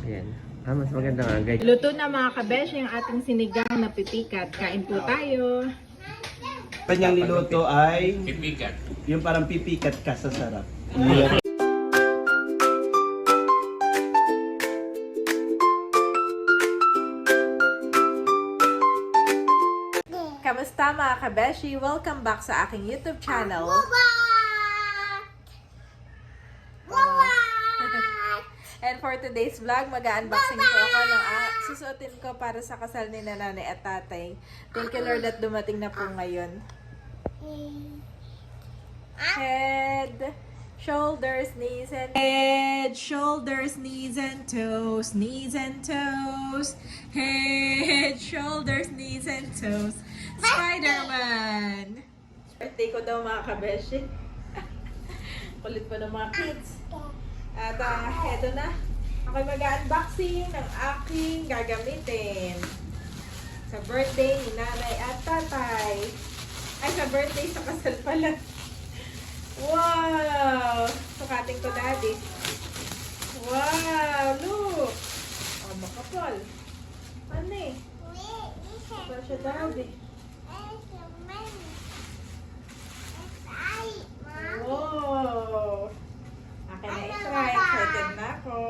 Ayan. Ah, mas maganda nga guys. Luto na mga kabesh yung ating sinigang na pipikat. Kain po tayo. Kanyang niluto ay pipikat. Yung parang pipikat ka sa sarap. Kamusta mga kabeshi? Welcome back sa aking YouTube channel. Today's vlog, mag-unboxing po ako ng ah, susuotin ko para sa kasal ni nanay at tatay. Thank you Lord at dumating na po ngayon. Head, shoulders, knees and head, shoulders, knees and toes, knees and toes, head, shoulders, knees and toes. Spider-Man! Birthday ko daw mga kabeshi. Kulit pa ng mga kids. At uh, eto na. Ako'y mag-unboxing ng aking gagamitin. Sa birthday ni nanay at tatay. Ay, sa birthday sa kasal pala. Wow! Sukating ko daddy. Wow! Look! Oh, makapal. Ano eh? Makapal siya daddy. Wow! Akin na i-try. Excited na ako.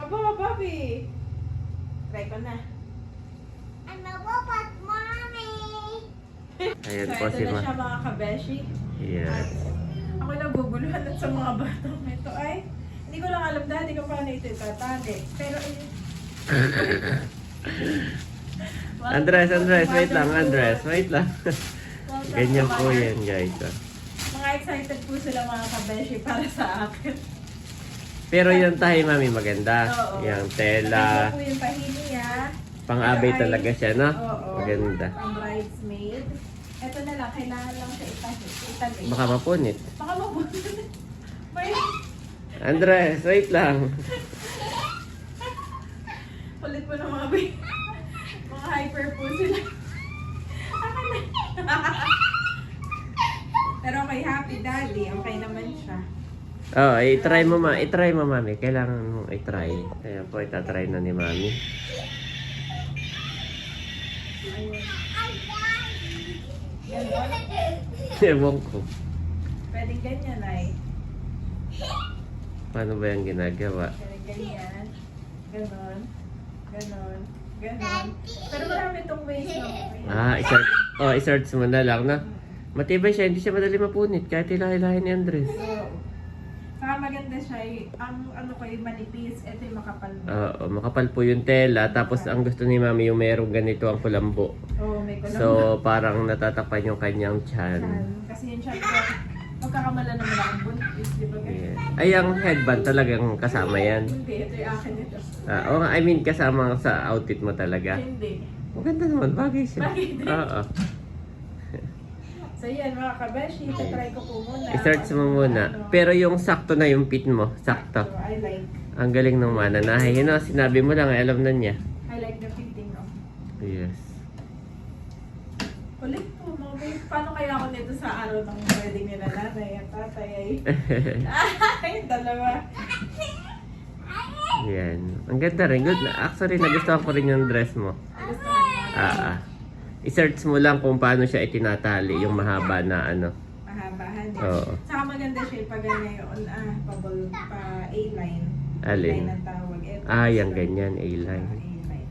Aba, Bobby! Try ko na. Ayan So, po ito si na Ma. siya mga kabeshi. Yes. Ako naguguluhan at sa mga batang ito ay hindi ko lang alam dati kung paano ito itatali. Pero eh, Andres, Andres, wait lang. Andres, wait lang. Ganyan po yan guys. ah. Excited po sila mga kabeshi para sa akin. Pero yung tahi mami maganda. Oo. Yung tela, po yung tahini niya. pang-abay ay- talaga siya, no? Oo. Maganda. Pang bridesmaid. Ito na lang, kailangan lang siya itahi. Itali. Baka mapunit. Baka mabuti. May Andres, wait lang. kulit po ng mga bay. mga hyper po sila. Akin na. Pero kay Happy Daddy, okay naman siya. Oh, i-try mo ma, i-try mo mami. Kailangan mo i-try. Ayan po, itatry na ni mami. Ewan ko. Pwedeng ganyan ay. Paano ba yung ginagawa? Pwedeng ganyan. Ganon. Ganon. Ganon. Pero marami itong ways no. Ah, i-search, oh, i-search mo na lang na. Matibay siya, hindi siya madali mapunit. Kahit ilahi-lahi ni Andres. So, saka maganda siya. eh, Ang ano ko yung manipis, ito yung makapal. Oo, makapal po yung tela. Tapos ang gusto ni mami yung merong ganito ang kulambo. Oo, may kulang. So, parang natatakpan yung kanyang Chan. chan. Kasi yun siya, magkakamala naman akong buntis, di ba? Yeah. Ay, ang headband talagang kasama yan. Hindi, ito yung akin ito. Ah, oh, I mean, kasama sa outfit mo talaga. Hindi. Maganda naman, bagay siya. Bagay din. Oo. So yan mga kabeshi, try ko po muna. I-search mo muna. ano. Pero yung sakto na yung fit mo. Sakto. So, I like. Ang galing ng mananahe. Yun know, sinabi mo lang, eh, alam na niya. I like the fitting of. Yes. Ulit po, mami. Paano kaya ako nito sa araw ng wedding nila nanay at tatay ay? Ay, dalawa. Yan. Ang ganda rin. Good. Actually, nagustuhan ko rin yung dress mo. Gusto ko. Ah, ah. I-search mo lang kung paano siya itinatali. Yung mahaba na ano. Mahabahan din. Oo. Saka maganda siya pag ganyan yung ah, pabol, pa A-line. Alin? A-line ang tawag. Ito, Ah, yung ganyan. ah, A-line. A-line.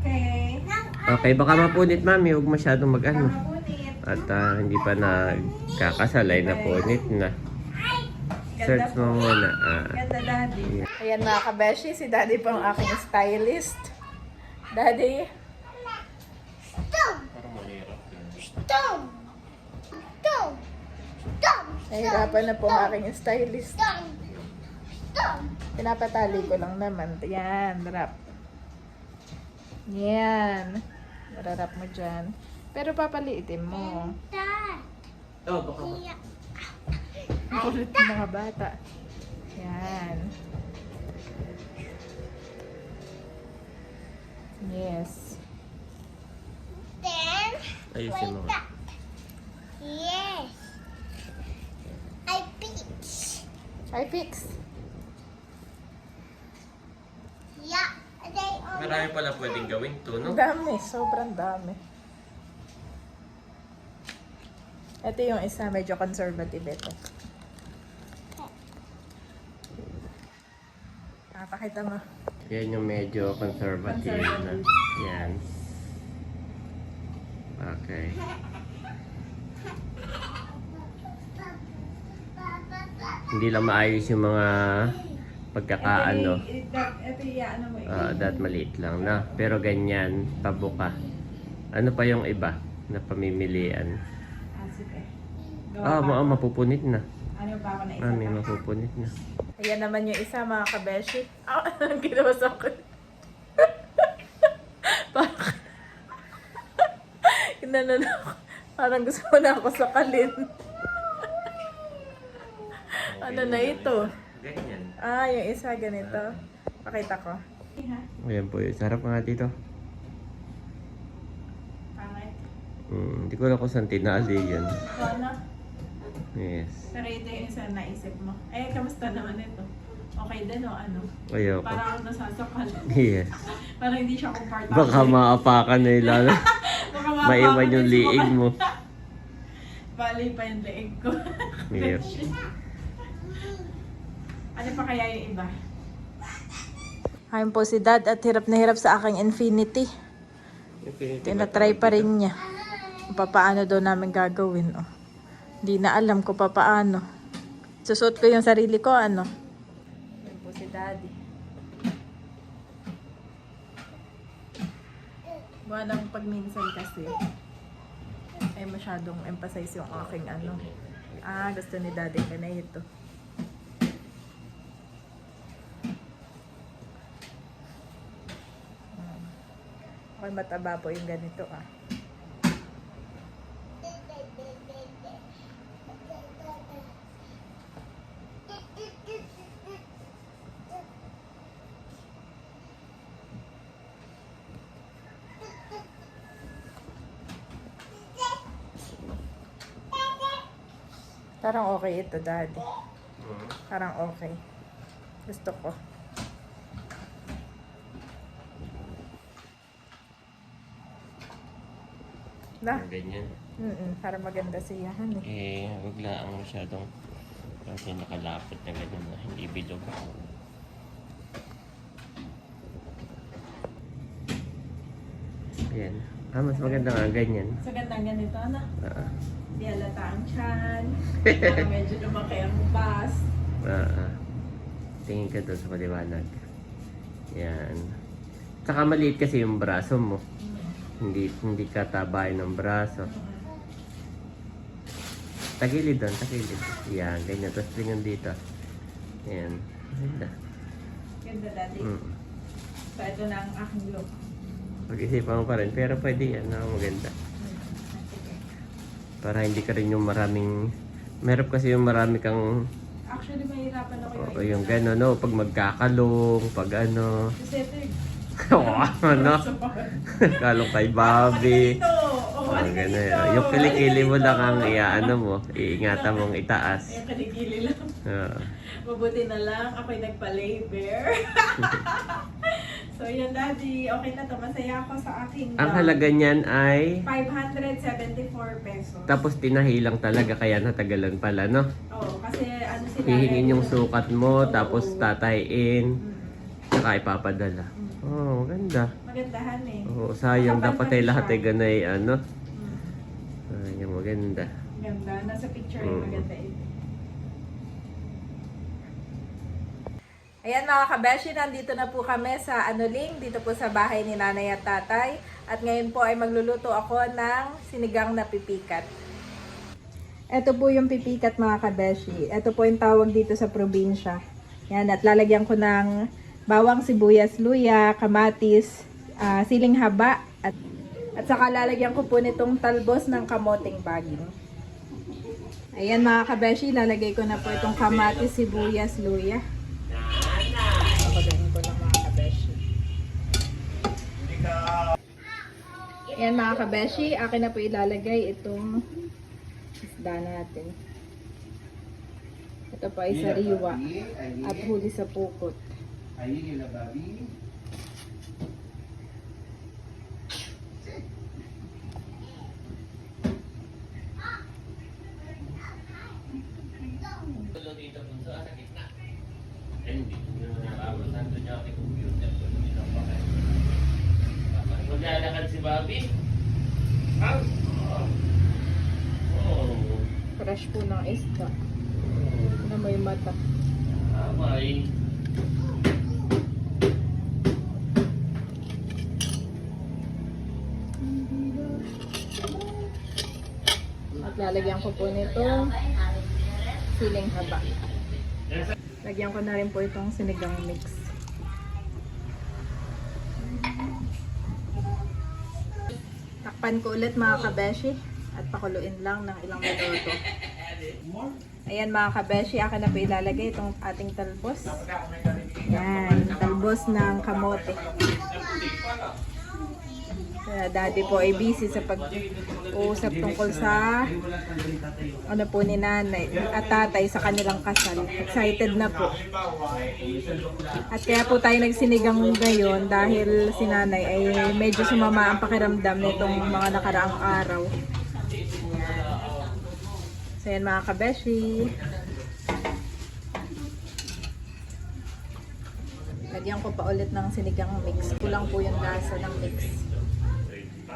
Okay. Okay, baka mapunit mami. Huwag masyadong mag-ano. Kakapunit. At ah, hindi pa nagkakasalay na punit na. Search mo muna. Ah. Ganda, Daddy. Ayan mga kabeshi, si Daddy po ang aking stylist. Daddy. Nahirapan na po ang aking stylist. Pinapatali ko lang naman. Yan, wrap. Yan. Mararap mo dyan. Pero papaliitin mo. Oh, baka Ang kulit ng mga bata. Yan. Ayusin mo. Yes. Ay, fix. Marami pala pwedeng gawin to, no? Ang dami, sobrang dami. Ito yung isa, medyo conservative ito. Ah, pakita mo. Yan yung medyo conservative na. Conservative. Yan. Okay. Hindi lang maayos yung mga pagkakaano. Ito yung ano mo. Ah, that maliit lang na. Pero ganyan, pabuka. Ano pa yung iba na pamimilian? Ah, sige. Ah, ma mapupunit na. Ano pa ako na isa Ah, may mapupunit na. Ayan naman yung isa mga kabeshi. Ah, ang ginawa sa akin. parang, Ginanon ako. Parang gusto mo na ako sakalin. ano na ito? Ganyan. Ah, yung isa ganito. Pakita ko. Ayan po yun. Sarap nga dito. Pangit. Hmm, hindi ko alam kung saan tinali yun. So, ano? Yes. Pero ito yung isa naisip mo. Eh, kamusta naman ito? Okay din o ano? Ayoko. Parang ako nasasakal. Yes. Parang hindi siya comfortable. Baka maapakan na lalo. Maiwan yung liig mo. Bali pa yung leeg ko. Yes. ano pa kaya yung iba? Ayun po si dad at hirap na hirap sa aking infinity. Tinatry pa rin niya. Papaano daw namin gagawin. Oh. Hindi na alam ko papaano. Susuot ko yung sarili ko, ano. Ayun po si daddy. Buwan ng pagminsan kasi ay masyadong emphasize yung aking ano. Ah, gusto ni daddy ka na ito. Hmm. Okay, mataba po yung ganito ah. Parang okay ito, daddy. Parang okay. Gusto ko. Na? Ganyan. Mm para maganda siya. han eh. Eh, huwag lang masyadong kasi nakalapit na ganyan na hindi bilog. Ayan. Ah, mas maganda nga ganyan. Sa gandang ganito, ano? Ah, Di halata ang chan. Medyo lumaki ang bus. ah, ah. Tingin ka doon sa maliwanag. Yan. Saka maliit kasi yung braso mo. Hindi hindi ka tabay ng braso. Tagilid doon, tagilid. Yan, ganyan. Tapos tingnan dito. Yan. Ganda. Ganda, daddy. Mm. So, ito na ang aking look. Pag-isipan mo pa rin. Pero pwede yan. No? Maganda. Para hindi ka rin yung maraming... Meron kasi yung marami kang... Actually, mahirapan ako O yung gano'n, no? Pag magkakalong, pag ano... Kasi ito. Oo, ano? Kalong kay Bobby. Oh, Oh, ano dito? Yung kilikili mo lang ang iaano mo. Iingatan mong itaas. Yung kilikili lang. Oo. Mabuti na lang, ako'y nagpa-labor. so yun, daddy. Okay na to. Masaya ako sa aking Ang gown. halaga niyan ay... 574 pesos. Tapos tinahilang talaga kaya natagalan pala, no? Oo, kasi ano sila... Hihingin yung eh, sukat mo, tapos tatayin, Mm, saka ipapadala. mm. Oh, ganda. Magandahan eh. Oo, sayang dapat ay lahat ay ganay ano. Mm. Sayang maganda. Ganda. Nasa picture Mm. yung maganda ito. Ayan mga kabeshi, nandito na po kami sa Anuling, dito po sa bahay ni nanay at tatay. At ngayon po ay magluluto ako ng sinigang na pipikat. Ito po yung pipikat mga kabeshi. Ito po yung tawag dito sa probinsya. Yan, at lalagyan ko ng bawang sibuyas, luya, kamatis, ah, siling haba, at, at saka lalagyan ko po nitong talbos ng kamoting baging. Ayan mga kabeshi, lalagay ko na po itong kamatis, sibuyas, luya. Ayan mga kabeshi, akin na po ilalagay itong isda natin. At Ito pa ay sariwa at huli sa pukot. Ayun nila, Bobby. Tulo dito kung sa sa gitna. Hindi. Nandun niya ako computer. Tulo dito pa kayo. Maglalakad si Bobby? Ah! Oh. Fresh po ng isda na may mata. Abay. At lalagyan ko po nito siling haba. Lagyan ko na rin po itong sinigang mix. Takpan ko ulit mga kabeshi at pakuluin lang ng ilang minuto. Ayan mga kabeshi, akin na po ilalagay itong ating talbos. Yan, talbos ng kamote. Kaya daddy po ay busy sa pag-uusap tungkol sa ano po ni nanay at tatay sa kanilang kasal. Excited na po. At kaya po tayo nagsinigang ngayon dahil si nanay ay medyo sumama ang pakiramdam nitong mga nakaraang araw. So yan mga kabeshi. Lagyan ko pa ulit ng sinigang mix. Kulang po yung lasa ng mix.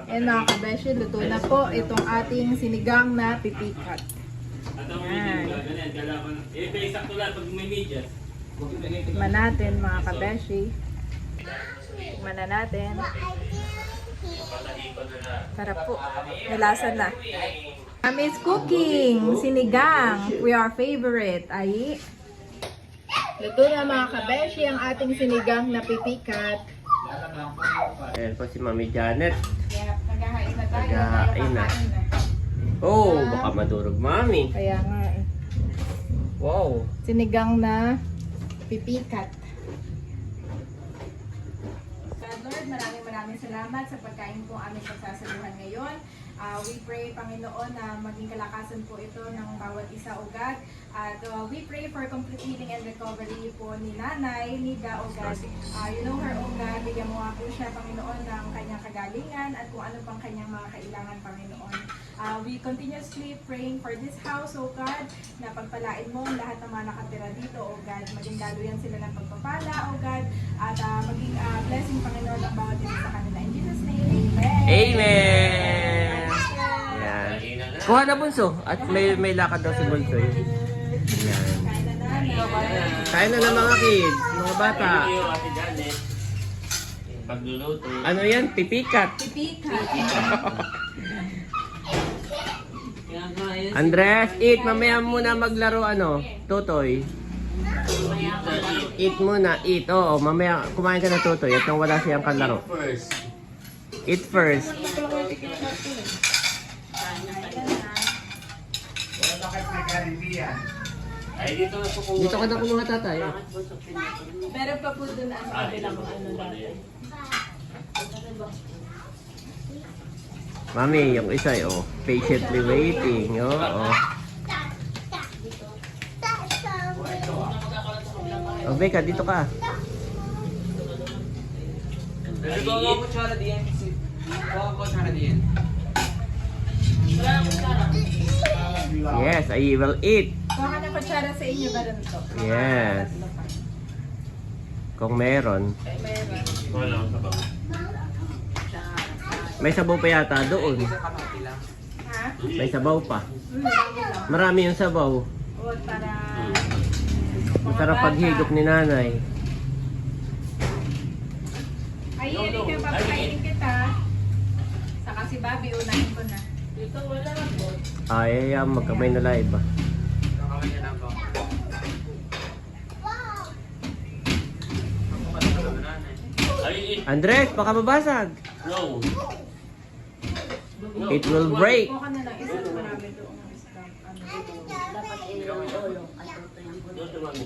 Ayan mga kabeshi, luto na po itong ating sinigang na pipikat. Yan. Eh, sakto lang pag may media. Tikman natin mga kabeshi. Tikman na natin. Sarap po. May lasa na. Mami's cooking. Sinigang. We are favorite. Ay. Luto na mga kabeshi ang ating sinigang na pipikat. Ayan po si Mami Janet. Naghahain na Oh, baka madurog Mami. Kaya nga eh. Wow. sinigang na pipikat. God maraming maraming salamat sa pagkain po aming pagsasaluhan ngayon. Ah, we pray, Panginoon, na maging kalakasan po ito ng bawat isa, O God. At uh, we pray for complete healing and recovery po ni Nanay, ni Da, O God. Ah, you know her, O God. Bigyan mo nga po siya, Panginoon, ng kanyang kagalingan at kung ano pang kanyang mga kailangan, Panginoon. Ah, we continuously praying for this house, O God, na pagpalain mo ang lahat ng mga nakatira dito, O God. Maging daluyan sila ng pagpapala, O God. At ah, maging ah, blessing, Panginoon, ang bawat isa sa kanila. In Jesus' name, Amen. Amen. Yan. Kuha na bunso. At may may lakad daw si bunso. Yan. Kain na na. Mga kids, mga bata. Pagluluto. Ano yan? Pipikat. Pipika. Andres, eat. Mamaya muna maglaro ano. Totoy. Eat muna, eat. Oo, mamaya kumain ka na tutoy at nang wala siyang kalaro. Eat first. Ay, dito na po. Dito ka na kumuha tatay. Meron pa po dun ang kabilang ano natin. Mami, yung isa oh, patiently waiting. Oo. Oh, oh. Beka, dito ka. Yes, I will eat. Kuha ka ng kutsara sa inyo ba rin? Yes. Kung meron. Meron. Wala sabaw. May sabaw pa yata doon. Ha? May sabaw pa. Lang. Marami yung sabaw. Masarap paghigop ni nanay. Ay, hindi ka papakainin kita. Saka si Bobby, unahin ko na. Dito wala po. Ay, ay, ay, magkamay na live ah. Ay, it. Andres, baka mabasag. No. It will break. Kuha ka na lang isa. Marami doon ng isda. Ano, Dapat ilong-ulong at ito yung Doon sa mami.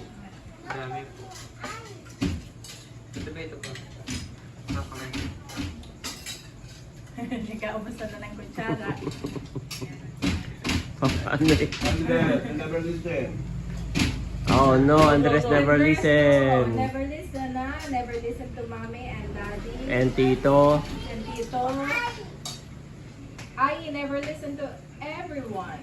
Hindi ka ubos na ng kutsara. Paano eh? Andres. Oh no, Andres never listen. Never listen. Never listen to mommy and daddy. And Tito. and Tito. I never listen to everyone.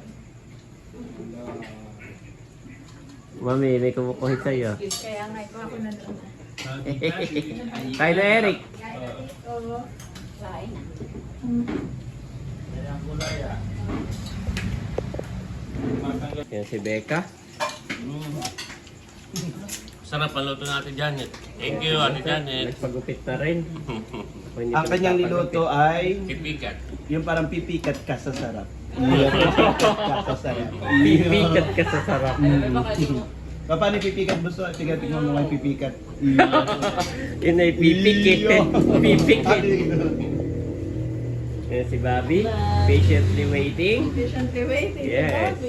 Mami, may kumukuhit sa'yo. Kaya nga, ikaw ako na doon. Kaya na Eric. Kaya Tito. Kain na. Yan si Becca. Sarap ang luto natin, Janet. Thank you, Ate Janet. Nagpagupit na rin. Ang kanyang niluto ay Pipikat. yung parang pipikat ka sa sarap. Pipikat ka sa sarap. Pipikat ka sa sarap. Pa- Paano yung pipikat gusto? Tingnan tingnan mo may pipikat. Yun ay pipikit. Iyo. Pipikit. Ano Yan si Bobby. Patiently waiting. Patiently waiting. Yes.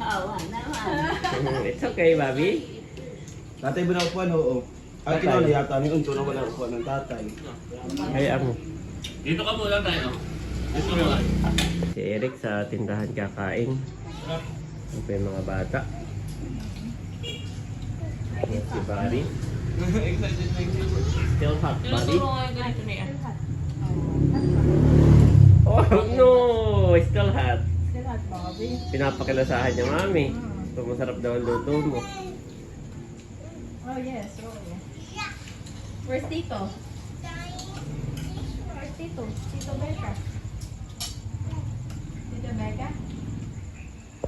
Kawa naman. It's okay, Bobby. Tatay mo na upuan, oo. Ang Tatay. kinala yata ni Unto na wala upuan ng tatay. Hayaan mo. Dito ka muna tayo. Dito muna. Si Eric sa tindahan kakain. Pa yung mga bata? Yan si Barry. Still hot, Barry? Oh no! Still hot. Still hot, Bobby. Pinapakilasahan niya, mami. Ito masarap daw ang luto mo. Oh, yes. Oh. Where's Tito? Where's Tito? Tito Becca. Tito Becca?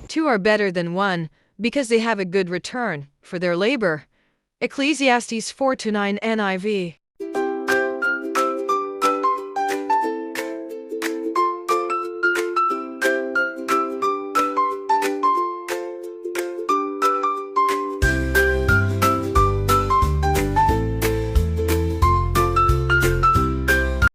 Two are better than one, because they have a good return for their labor. Ecclesiastes 4 to 9 NIV.